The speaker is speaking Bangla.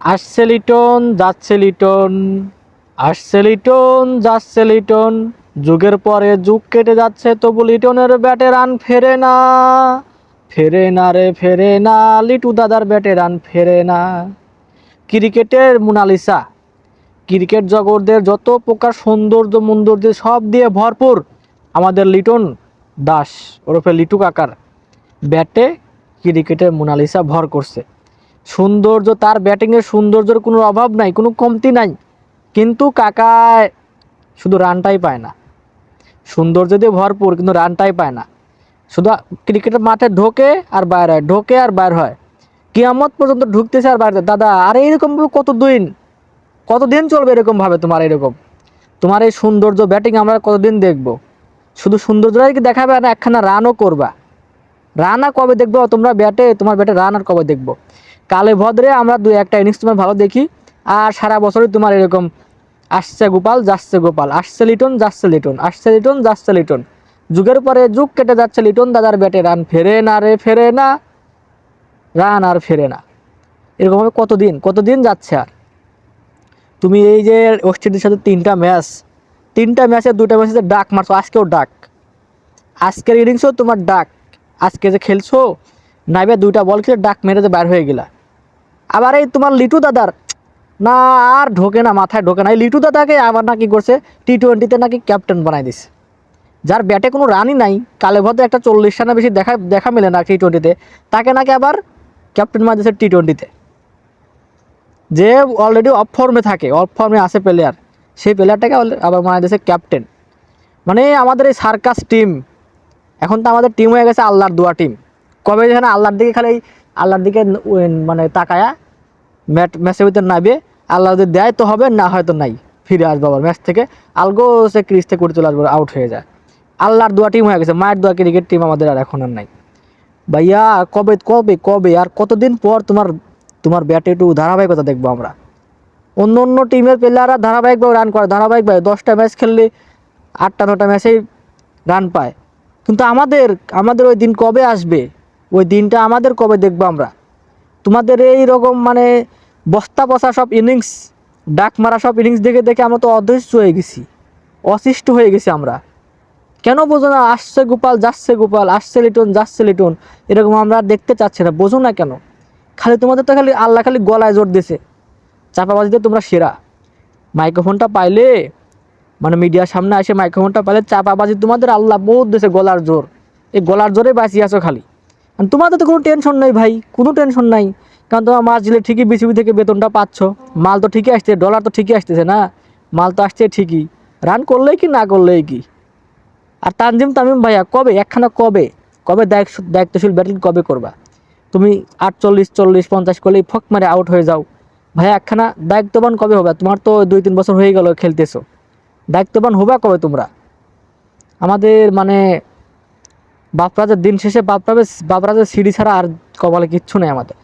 আসছে লিটন, যাচ্ছে লিটন। আসছে লিটন, যাচ্ছে লিটন। যুগের পরে যুগ কেটে যাচ্ছে, তবু লিটনের ব্যাটে রান ফেরে না। ফেরে না রে, ফেরে না। লিটু দাদার ব্যাটে রান ফেরে না। ক্রিকেটের মোনালিসা। ক্রিকেট জগতের যত প্রকার সৌন্দর্য মন্দর্য সব দিয়ে ভরপুর আমাদের লিটন দাস ওরফে লিটু কাকার ব্যাটে ক্রিকেটের মোনালিসা ভর করছে। সৌন্দর্য, তার ব্যাটিংয়ের সৌন্দর্যের কোনো অভাব নাই, কোনো কমতি নাই। কিন্তু কাকায় শুধু রানটাই পায় না। সৌন্দর্য দিয়ে ভরপুর, কিন্তু রানটাই পায় না। শুধু ক্রিকেটের মাঠে ঢোকে আর বাইরে হয়, ঢোকে আর বাইর হয়। কিয়ামত পর্যন্ত ঢুকতেছে আর বাইরে দাদা, আর এইরকম কতদিন কতদিন চলবে এরকমভাবে তোমার এরকম তোমার এই সৌন্দর্য ব্যাটিং আমরা কতদিন দেখব? শুধু সৌন্দর্যটাই কি দেখাবে আর একখানা রানও করবা? রান কবে দেখব? তোমরা ব্যাটে, তোমার ব্যাটে রান আর কবে দেখব? কালে ভদ্রে আমরা দু একটা ইনিংস তোমার ভালো দেখি। আর সারা বছরই তোমার এরকম, আসছে গোপাল, যাচ্ছে গোপাল, আসছে লিটন, যাচ্ছে লিটন, আসছে লিটন, যাচ্ছে লিটন। যুগের পরে যুগ কেটে যাচ্ছে লিটন, দাদার ব্যাটে রান ফেরে না রে, ফেরে না, রান আর ফেরে না। এরকমভাবে কতদিন কতদিন যাচ্ছে আর? তুমি এই যে ওয়েস্ট ইন্ডিজের সাথে তিনটা ম্যাচ তিনটা ম্যাচে দুটা ম্যাচে ডাক মারছো, আজকেও ডাক। আজকের ইনিংসও তোমার ডাক। আজকে যে খেলছো, নাইবে দুইটা বল খেলে ডাক মেরে যে বার হয়ে গেলা। আবার এই তোমার লিটু দাদার, না, আর ঢোকে না, মাথায় ঢোকে না। এই লিটু দাদাকে আবার নাকি করছে টি টোয়েন্টিতে নাকি ক্যাপ্টেন বানাই দিছে। যার ব্যাটে কোনো রানই নাই কালে ভদ্র একটা চল্লিশ রানে বেশি দেখা দেখা মেলে না টি টোয়েন্টিতে তাকে নাকি আবার ক্যাপ্টেন বানাই দিয়েছে টি টোয়েন্টিতে যে অলরেডি অফ ফর্মে থাকে অফ ফর্মে আছে প্লেয়ার সেই প্লেয়ারটাকে আবার বানাই দিয়েছে ক্যাপ্টেন মানে আমাদের এই সার্কাস টিম এখন তো আমাদের টিম হয়ে গেছে আল্লাহর দোয়া টিম কবে যেখানে আল্লাহর দিকে খালি আল্লাহর দিকে মানে তাকায়া ম্যাট ম্যাচের ভিতরে নামবে আল্লাহ যদি দেয় তো হবে, না হয়তো নাই। ফিরে আসব আবার ম্যাচ থেকে। আলগো সে ক্রিজ থেকে চলে আসব আউট হয়ে যায়। আল্লাহর দোয়া টিম হয়ে গেছে, মায়ের দোয়া ক্রিকেট টিম আমাদের আর এখন আর নাই। ভাইয়া, কবে কবে কবে আর কতদিন পর তোমার তোমার ব্যাটে একটু ধারাবাহিকতা দেখব আমরা? অন্য অন্য টিমের প্লেয়াররা ধারাবাহিকভাবে রান করে। ধারাবাহিকভাবে দশটা ম্যাচ খেললে আটটা নটা ম্যাচেই রান পায়। কিন্তু আমাদের আমাদের ওই দিন কবে আসবে? ওই দিনটা আমাদের কবে দেখব আমরা? তোমাদের এই রকম মানে বস্তা বসা সব ইনিংস ডাক মারা সব ইনিংস দেখে দেখে আমরা তো অদৃশ্য হয়ে গেছি, অসিষ্ট হয়ে গেছি আমরা। কেন বোঝো না, আসছে গোপাল, যাচ্ছে গোপাল, আসছে লিটন, যাচ্ছে লিটন, এরকম আমরা দেখতে চাচ্ছি না, বোঝো না কেন? খালি তোমাদের তো খালি আল্লাহ খালি গলায় জোর দিছে চাপাবাজিতে তোমরা সেরা। মাইক্রোফোনটা পাইলে মানে মিডিয়ার সামনে এসে মাইক্রোফোনটা পাইলে চাপাবাজি তোমাদের আল্লাহ বহুত দিয়েছে গলার জোর। এই গলার জোরে বাঁচিয়ে আছো খালি। তোমাদের তো কোনো টেনশন নেই ভাই, কোনো টেনশন নাই। কারণ তোমার মাস দিলে ঠিকই বিসিবি থেকে বেতনটা পাচ্ছ। মাল তো ঠিকই আসছে ডলার তো ঠিকই আসতেছে না? মাল তো আসছে ঠিকই। রান করলেই কি, না করলেই কি? আর তানজিম, তামিম ভাইয়া, কবে, একখানা কবে? কবে দায়িত্ব, দায়িত্বশীল ব্যাটিং কবে করবা? তুমি আটচল্লিশ, চল্লিশ, পঞ্চাশ করলেই ফক মারে আউট হয়ে যাও। ভাইয়া, একখানা দায়িত্ববান কবে হবে? তোমার তো দুই, তিন বছর হয়ে গেল খেলতেছো। দায়িত্ববান হবা কবে তোমরা? আমাদের মানে বাপরাজের দিন শেষে বাপরাজের বাপরাজের সিঁড়ি ছাড়া আর কপালে কিচ্ছু নেই আমাদের।